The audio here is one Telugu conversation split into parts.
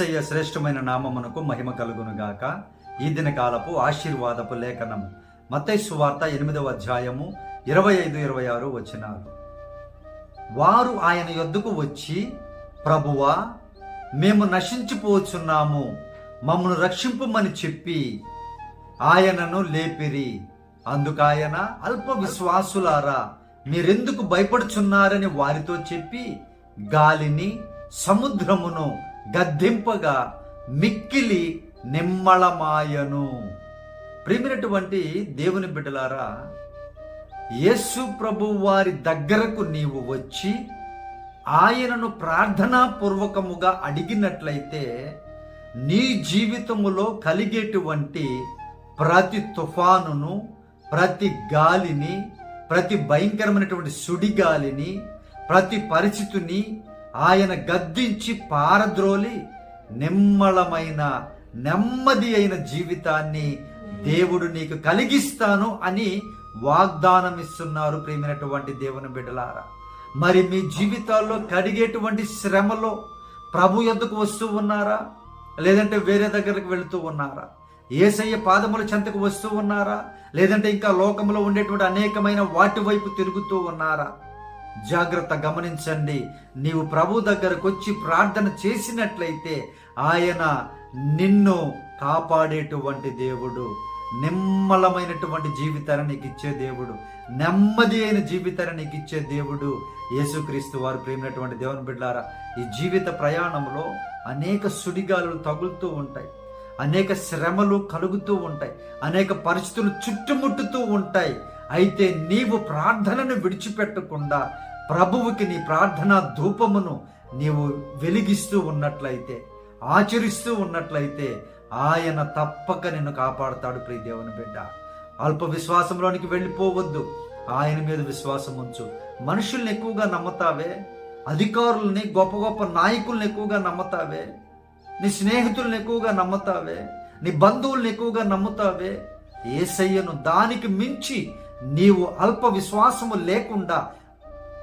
ఏసయ్య శ్రేష్టమైన నామమునకు మహిమ కలుగును గాక ఈ దిన కాలపు ఆశీర్వాదపు లేఖనము మత్తయి వార్త ఎనిమిదవ అధ్యాయము ఇరవై ఐదు ఇరవై ఆరు వచ్చినారు వారు ఆయన యొద్దకు వచ్చి ప్రభువా మేము నశించిపోచున్నాము మమ్మను రక్షింపమని చెప్పి ఆయనను లేపిరి. అందుకాయన అల్ప విశ్వాసులారా మీరెందుకు భయపడుచున్నారని వారితో చెప్పి గాలిని సముద్రమును గద్దింపగా మిక్కిలి నిమ్మళమాయను. ప్రేమినటువంటి దేవుని బిడ్డలారా యేసు ప్రభు వారి దగ్గరకు నీవు వచ్చి ఆయనను ప్రార్థనాపూర్వకముగా అడిగినట్లయితే నీ జీవితములో కలిగేటువంటి ప్రతి తుఫానును ప్రతి గాలిని ప్రతి భయంకరమైనటువంటి సుడిగాలిని ప్రతి పరిస్థితిని ఆయన గద్దించి పారద్రోలి నిమ్మలమైన నెమ్మది అయిన జీవితాన్ని దేవుడు నీకు కలిగిస్తాను అని వాగ్దానం ఇస్తున్నారు ప్రేమైనటువంటి దేవుని బిడ్డలారా. మరి మీ జీవితాల్లో కడిగేటువంటి శ్రమలో ప్రభు ఎందుకు వస్తూ ఉన్నారా? లేదంటే వేరే దగ్గరకు వెళుతూ ఉన్నారా? ఏసయ్య పాదముల చెంతకు వస్తూ ఉన్నారా? లేదంటే ఇంకా లోకంలో ఉండేటువంటి అనేకమైన వాటి వైపు తిరుగుతూ ఉన్నారా? జాగ్రత్త గమనించండి. నీవు ప్రభు దగ్గరకు వచ్చి ప్రార్థన చేసినట్లయితే ఆయన నిన్ను కాపాడేటువంటి దేవుడు. నిమ్మలమైనటువంటి జీవితాన్ని నీకు ఇచ్చే దేవుడు. నెమ్మది అయిన జీవితాన్ని నీకు ఇచ్చే దేవుడు యేసుక్రీస్తు వారు. ప్రేమినటువంటి దేవుని బిడ్డారా ఈ జీవిత ప్రయాణంలో అనేక సుడిగాలు తగులుతూ ఉంటాయి. అనేక శ్రమలు కలుగుతూ ఉంటాయి. అనేక పరిస్థితులు చుట్టుముట్టుతూ ఉంటాయి. అయితే నీవు ప్రార్థనను విడిచిపెట్టకుండా ప్రభువుకి నీ ప్రార్థన ధూపమును నీవు వెలిగిస్తూ ఉన్నట్లయితే ఆచరిస్తూ ఉన్నట్లయితే ఆయన తప్పక నిన్ను కాపాడుతాడు ప్రియ దేవుని బిడ్డ. అల్ప విశ్వాసంలోనికి వెళ్ళిపోవద్దు. ఆయన మీద విశ్వాసం ఉంచు. మనుషుల్ని ఎక్కువగా నమ్ముతావే? అధికారుల్ని గొప్ప గొప్ప నాయకుల్ని ఎక్కువగా నమ్ముతావే? నీ స్నేహితుల్ని ఎక్కువగా నమ్ముతావే? నీ బంధువుల్ని ఎక్కువగా నమ్ముతావే? ఏసయ్యను దానికి మించి నీవు అల్ప విశ్వాసము లేకుండా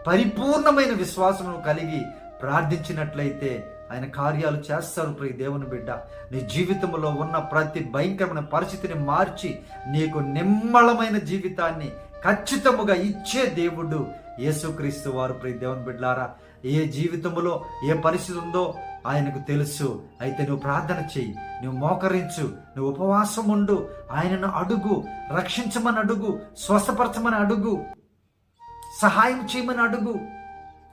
పరిపూర్ణమైన విశ్వాసమును కలిగి ప్రార్థించినట్లయితే ఆయన కార్యాలు చేస్తారు ప్రియ దేవుని బిడ్డ. నీ జీవితంలో ఉన్న ప్రతి భయంకరమైన పరిస్థితిని మార్చి నీకు నిమ్మళమైన జీవితాన్ని ఖచ్చితముగా ఇచ్చే దేవుడు యేసుక్రీస్తు వారు ప్రియ దేవుని బిడ్డారా ఏ జీవితంలో ఏ పరిస్థితి ఉందో ఆయనకు తెలుసు. అయితే నువ్వు ప్రార్థన చెయ్యి నువ్వు మోకరించు. నువ్వు ఉపవాసం ఉండు ఆయనను అడుగు. రక్షించమని అడుగు. స్వస్థపరచమని అడుగు. సహాయం చేయమని అడుగు.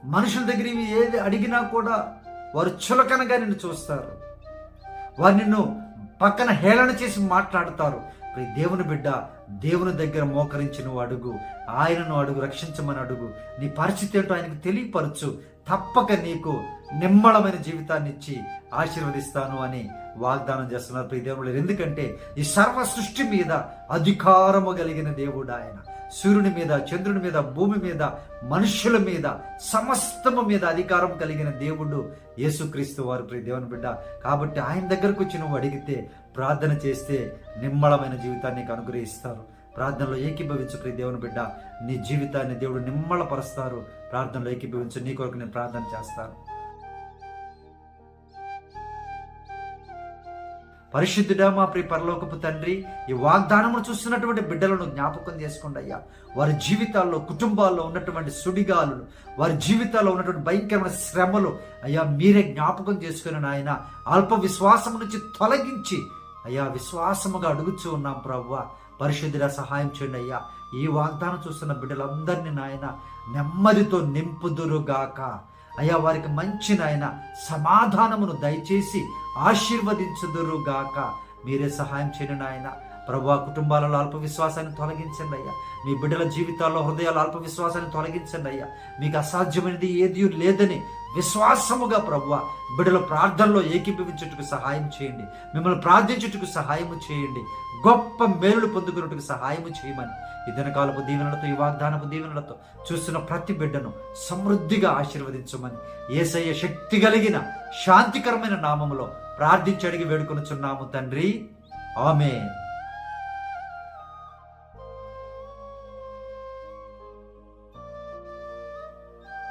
మనుషుల దగ్గర ఏది అడిగినా కూడా వారు చులకనగా నిన్ను చూస్తారు. వారు నిన్ను పక్కన హేళన చేసి మాట్లాడతారు. ప్రియ దేవుని బిడ్డ దేవుని దగ్గర మోకరించి నువ్వు అడుగు. ఆయనను అడుగు రక్షించమని అడుగు. నీ పరిస్థితి ఏంటో ఆయనకు తెలియపరచు. తప్పక నీకు నిమ్మళమైన జీవితాన్ని ఇచ్చి ఆశీర్వదిస్తాను అని వాగ్దానం చేస్తున్నారు ప్రతి దేవుడు. ఎందుకంటే ఈ సర్వ సృష్టి మీద అధికారము కలిగిన దేవుడు ఆయన. సూర్యుని మీద చంద్రుని మీద భూమి మీద మనుషుల మీద సమస్తము మీద అధికారం కలిగిన దేవుడు యేసుక్రీస్తు వారు ప్రియ దేవుని బిడ్డ. కాబట్టి ఆయన దగ్గరకు వచ్చి నువ్వు అడిగితే ప్రార్థన చేస్తే నిమ్మళమైన జీవితాన్ని నీకు అనుగ్రహిస్తారు. ప్రార్థనలో ఏకీభవించు ప్రియ దేవుని బిడ్డ. నీ జీవితాన్ని దేవుడు నిమ్మళపరుస్తారు ప్రార్థనలో ఏకీభవించు. నీ కొరకు నేను ప్రార్థన చేస్తాను. పరిశుద్ధుడా మా ప్రియ పరలోకపు తండ్రి ఈ వాగ్దానమును చూస్తున్నటువంటి బిడ్డలను జ్ఞాపకం చేసుకోండి అయ్యా. వారి జీవితాల్లో కుటుంబాల్లో ఉన్నటువంటి సుడిగాలు వారి జీవితాల్లో ఉన్నటువంటి భయంకరమైన శ్రమలు అయ్యా మీరే జ్ఞాపకం చేసుకుని నాయన అల్ప విశ్వాసం నుంచి తొలగించి అయ్యా విశ్వాసముగా అడుగుచూ ఉన్నాం ప్రవ్వ. పరిశుద్ధుడా సహాయం చేయండి అయ్యా. ఈ వాగ్దానం చూస్తున్న బిడ్డలందరినీ నాయన నెమ్మదితో నింపుదురుగాక. అయ్యా వారికి మంచి నాయన సమాధానమును దయచేసి ఆశీర్వదించుదురుగాక. మీరే సహాయం చేయండి నాయన. ప్రభా కుటుంబాలలో అల్ప విశ్వాసాన్ని తొలగించండి అయ్యా. మీ బిడ్డల జీవితాల్లో హృదయాల అల్ప విశ్వాసాన్ని తొలగించండి అయ్యా. మీకు అసాధ్యమైనది ఏది లేదని విశ్వాసముగా ప్రభు బిడల ప్రార్థనలో ఏకీభవించుటకు సహాయం చేయండి. మిమ్మల్ని ప్రార్థించుటకు సహాయము చేయండి. గొప్ప మేలులు పొందుకున్నట్టుకు సహాయము చేయమని. ఈ దినకాలపు దీవెనలతో ఈ వాగ్దానపు దీవెనలతో చూస్తున్న ప్రతి బిడ్డను సమృద్ధిగా ఆశీర్వదించమని. ఏసయ్య శక్తి కలిగిన శాంతికరమైన నామములో ప్రార్థించి అడిగి వేడుకొనుచున్నాము తండ్రి. ఆమె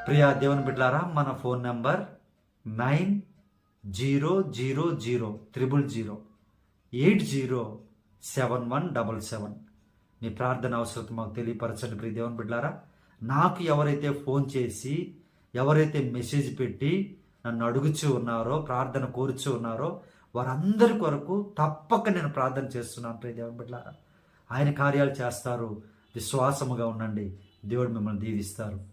ప్రియా దేవుని బిడ్లారా మన phone number nine zero zero zero triple zero eight zero seven one double seven. మీ ప్రార్థన అవసరం మాకు తెలియపరచండి ప్రియ దేవుని బిడ్డారా. నాకు ఎవరైతే ఫోన్ చేసి ఎవరైతే మెసేజ్ పెట్టి నన్ను అడుగుచూ ఉన్నారో ప్రార్థన కోరుచూ ఉన్నారో వారందరి కొరకు తప్పక నేను ప్రార్థన చేస్తున్నాను ప్రియ దేవుని బిడ్డారా. ఆయన కార్యాలు చేస్తారు. విశ్వాసముగా ఉండండి. దేవుడు మిమ్మల్ని దీవిస్తారు.